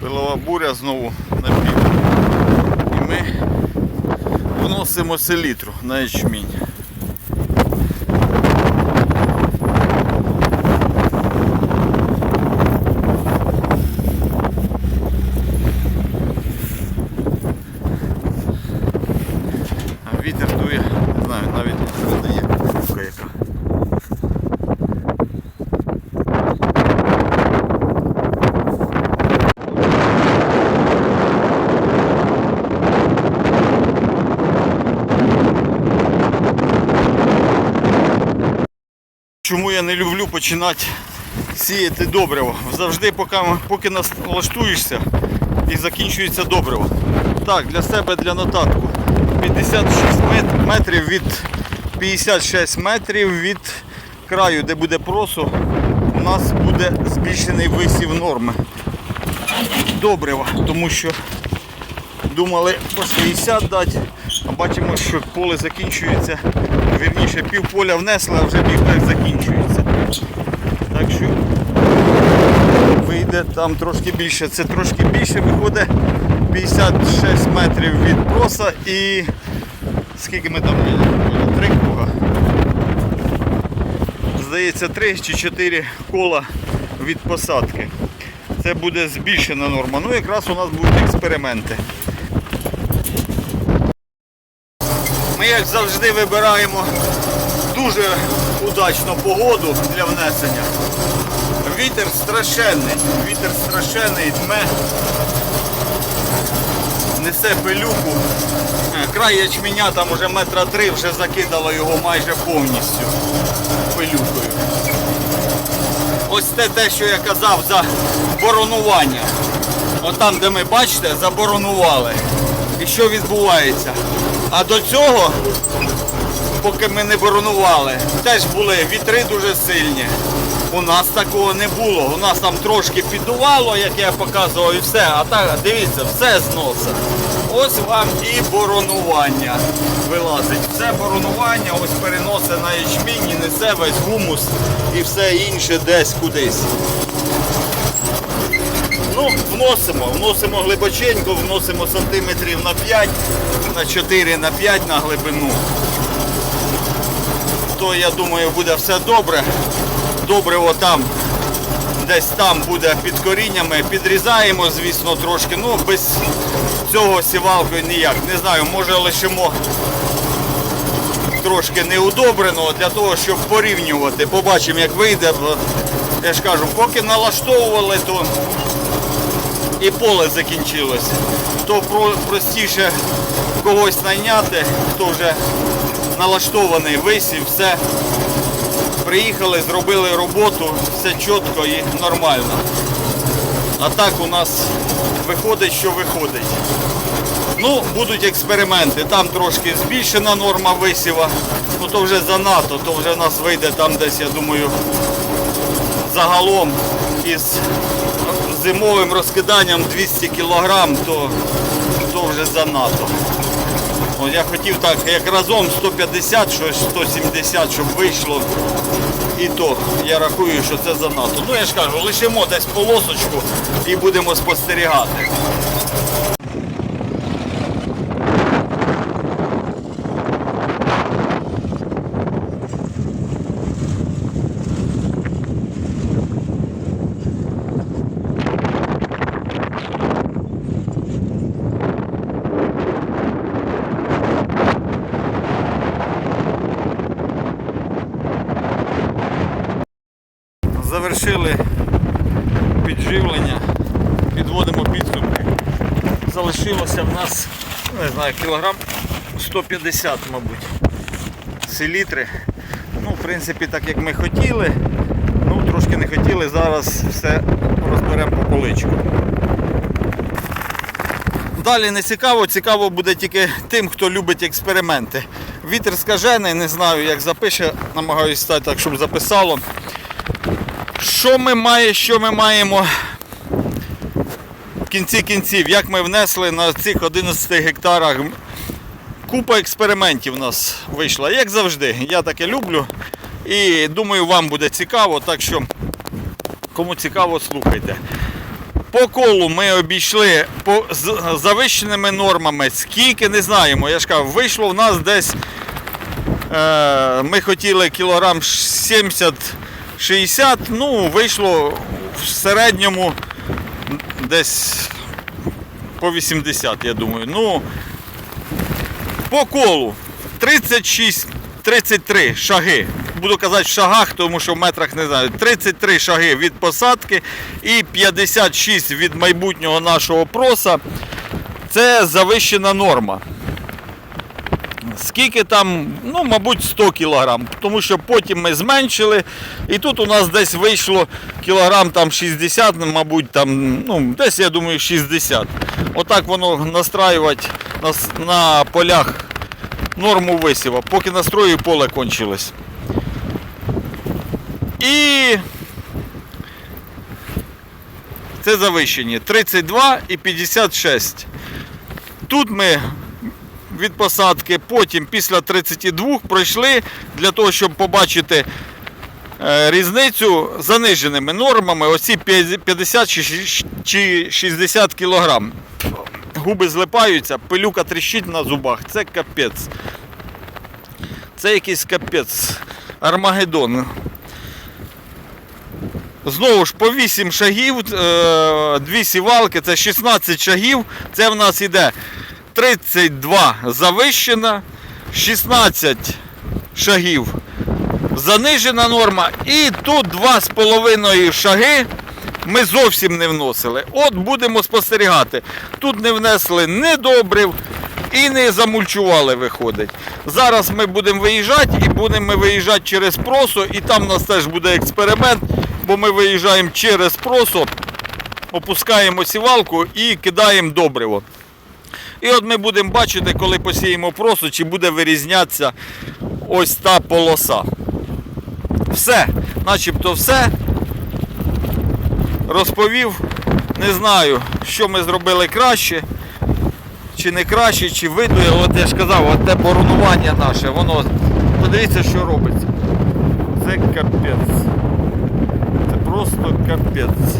Пилова буря знову на. І ми вносимо селітру на ячмінь. А вітер дує, не знаю, навіть не передає кнопка яка. Чому я не люблю починати сіяти добриво? Завжди, поки, поки налаштуєшся і закінчується добриво. Так, для себе, для нотатку. 56 метрів від 56 метрів від краю, де буде просу, у нас буде збільшений висів норми. Добрива, тому що думали по 60 дати, а бачимо, що поле закінчується. Вірніше, пів поля внесли, а вже півтак закінчується. Так що вийде там трошки більше. Це трошки більше виходить 56 метрів від проса і скільки ми там є? Три круга. Здається, три чи чотири кола від посадки. Це буде збільшена норма. Ну якраз у нас будуть експерименти. Ми, як завжди, вибираємо дуже удачну погоду для внесення. Вітер страшенний, вітер страшенний, дме, несе пилюку. Е, Край ячменя там уже метра три вже закидало його майже повністю пилюкою. Ось це те, що я казав за боронування. Отам, де ми бачите, заборонували. І що відбувається? А до цього, поки ми не боронували, теж були вітри дуже сильні. У нас такого не було. У нас там трошки піддувало, як я показував, і все. А так, дивіться, все зносить. Ось вам і боронування вилазить. Все боронування, ось переносить на ячмінь і несе весь гумус і все інше десь кудись. Ну, вносимо, вносимо глибоченько, вносимо сантиметрів на 5, на 4, на 5 на глибину. То я думаю буде все добре. Добриво там, десь там буде під коріннями. Підрізаємо, звісно, трошки. Ну, без цього сівалкою ніяк. Не знаю, може лишимо трошки неудобреного для того, щоб порівнювати. Побачимо, як вийде. Я ж кажу, поки налаштовували, то і поле закінчилося. То простіше когось найняти, хто вже налаштований висів, все. Приїхали, зробили роботу, все чітко і нормально. А так у нас виходить, що виходить. Ну, будуть експерименти. Там трошки збільшена норма висіва. Ну то вже занадто, то вже в нас вийде там десь, я думаю, загалом із зимовим розкиданням 200 кг, то, то вже занадто. От я хотів так, як разом 150, щось 170, щоб вийшло. І то я рахую, що це занадто. Ну я ж кажу, лишимо десь полосочку і будемо спостерігати. Завершили підживлення, підводимо підсумки. Залишилося в нас, не знаю, кілограм 150, мабуть, селітри. Ну, в принципі, так як ми хотіли, ну трошки не хотіли, зараз все розберемо по поличку. Далі не цікаво, цікаво буде тільки тим, хто любить експерименти. Вітер скажений, не знаю, як запише, намагаюся стати так, щоб записало. Що ми маємо, що ми маємо в кінці кінців, як ми внесли на цих 11 гектарах. Купа експериментів у нас вийшла, як завжди. Я таке люблю. І думаю, вам буде цікаво, так що кому цікаво, слухайте. По колу ми обійшли по з завищеними нормами. Скільки не знаємо. Я ж кажу, вийшло в нас десь. Е, ми хотіли кілограм 70-60, ну, вийшло в середньому десь по 80, я думаю. Ну, по колу 36, 33 шаги. Буду казати в шагах, тому що в метрах не знаю. 33 шаги від посадки і 56 від майбутнього нашого проса. Це завищена норма. Скільки там, ну, мабуть, 100 кілограм, тому що потім ми зменшили, і тут у нас десь вийшло кілограм там 60, мабуть, там, ну, десь, я думаю, 60. Отак воно настраювати на, на полях норму висіва, поки настрою поле кончилось. І це завищені 32 і 56. Тут ми від посадки, потім після 32 пройшли для того, щоб побачити е, різницю заниженими нормами. Оці 50 чи 60 кілограм. Губи злипаються, пилюка тріщить на зубах. Це капець. Це якийсь капець. Армагеддон. Знову ж по 8 шагів, е, дві сівалки, це 16 шагів. Це в нас іде 32 завищена, 16 шагів занижена норма. І тут 2,5 шаги ми зовсім не вносили. От будемо спостерігати. Тут не внесли ні добрив і не замульчували, виходить. Зараз ми будемо виїжджати і будемо ми виїжджати через просо, і там у нас теж буде експеримент, бо ми виїжджаємо через просо, опускаємо сівалку і кидаємо добриво. І от ми будемо бачити, коли посіємо просо, чи буде вирізнятися ось та полоса. Все, начебто все. Розповів, не знаю, що ми зробили краще, чи не краще, чи видує. От я ж казав, от те боронування наше, воно. Подивіться, що робиться. Це капець. Це просто капець.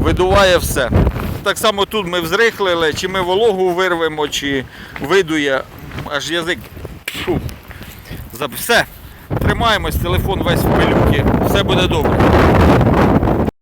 Видуває все. Так само тут ми взрихлили, чи ми вологу вирвемо, чи видує аж язик. Фу. Все. Тримаємось, телефон весь в пилюки. Все буде добре.